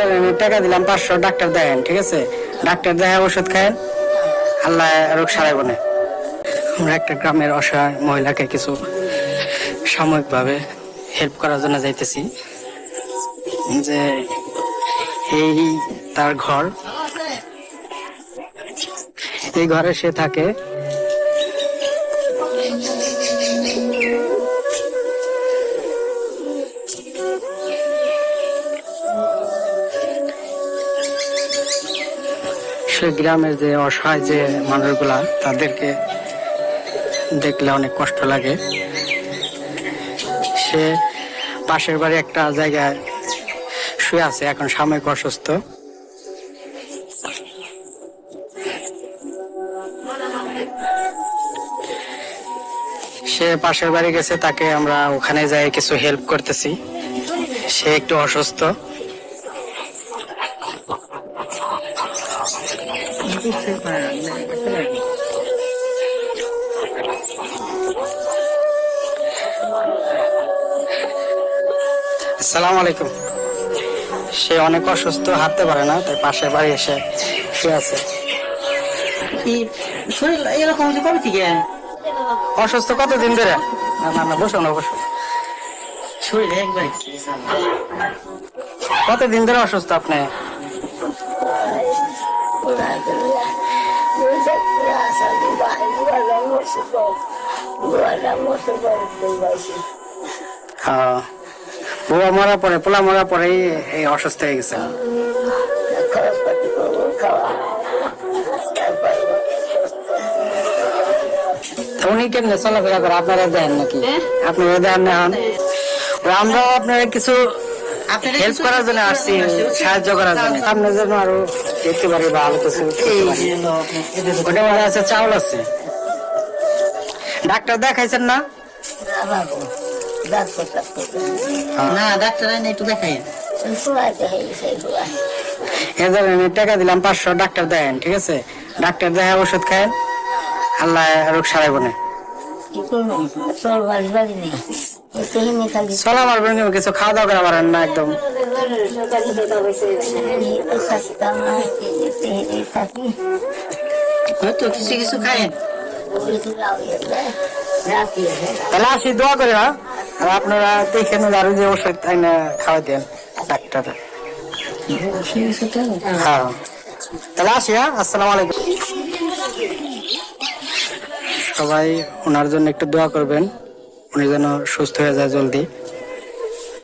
আমি টাকা দিলাম, পাঁচশো ডাক্তার দেখেন ঠিক আছে? ডাক্তার দেখে ওষুধ খায়েন, আল্লাহ রোগ সারাইব না আমরা একটা গ্রামের অসহায় মহিলাকে কিছু সাময়িকভাবে হেল্প করার জন্য যাইতেছি। যে এই তার ঘর, এই ঘরে সে থাকে। সে গ্রামের যে অসহায় যে মানুষগুলা, তাদেরকে দেখলে অনেক কষ্ট লাগে। সে পাশের বাড়ি একটা জায়গায় শুয়ে আছে, এখন সাময়িক অসুস্থ। সে পাশের বাড়ি গেছে, তাকে আমরা ওখানে যাই কিছু হেল্প করতেছি। সে একটু অসুস্থ। আসসালামু আলাইকুম। সে অনেক অসুস্থ হাঁটতে পারে না তাই পাশের বাড়ি এসে শুয়ে আছে। কি শরীর এরকম হচ্ছে কবে থেকে অসুস্থ কতদিন ধরে? না না না বসো না বসো। শরীর একবার কতদিন ধরে অসুস্থ আপনি? হ্যাঁ মরার পরে পোলা পরেই এই অসুস্থ হয়ে গেছে। উনি কেমনে চলাফেরা করে? আপনারা দেন নাকি? আপনারা দেন না? আমরা আপনারা কিছু হেল্প করার জন্য আসছি। সাহায্য করার জন্য। আপনার জন্য আরও দেখতে পারি। আপনি এদের ওটা মনে আছে চাউল আছে? ডাক্তার দেখাইছেন না? না ডাক্তার একটু দেখাই। টাকা দিলাম পাঁচশো ডাক্তার দেখেন ঠিক আছে? ডাক্তার দেখে ওষুধ খায়েন আল্লাহ রোগ সারাইব না চলা পারবেন কিন্তু কিছু খাওয়া দাওয়া করা পারেন না একদম। কিছু কিছু খায়। তাহলে আসি, দোয়া করে হ্যাঁ? আর আপনারা দেখেন আরও যে ওষুধ আইনা খাওয়া দেন, ডাক্তার। হ্যাঁ। তাহলে আসি হ্যাঁ? আসসালামু আলাইকুম। সবাই ওনার জন্য একটু দোয়া করবেন। উনি যেন সুস্থ হয়ে যায় জলদি।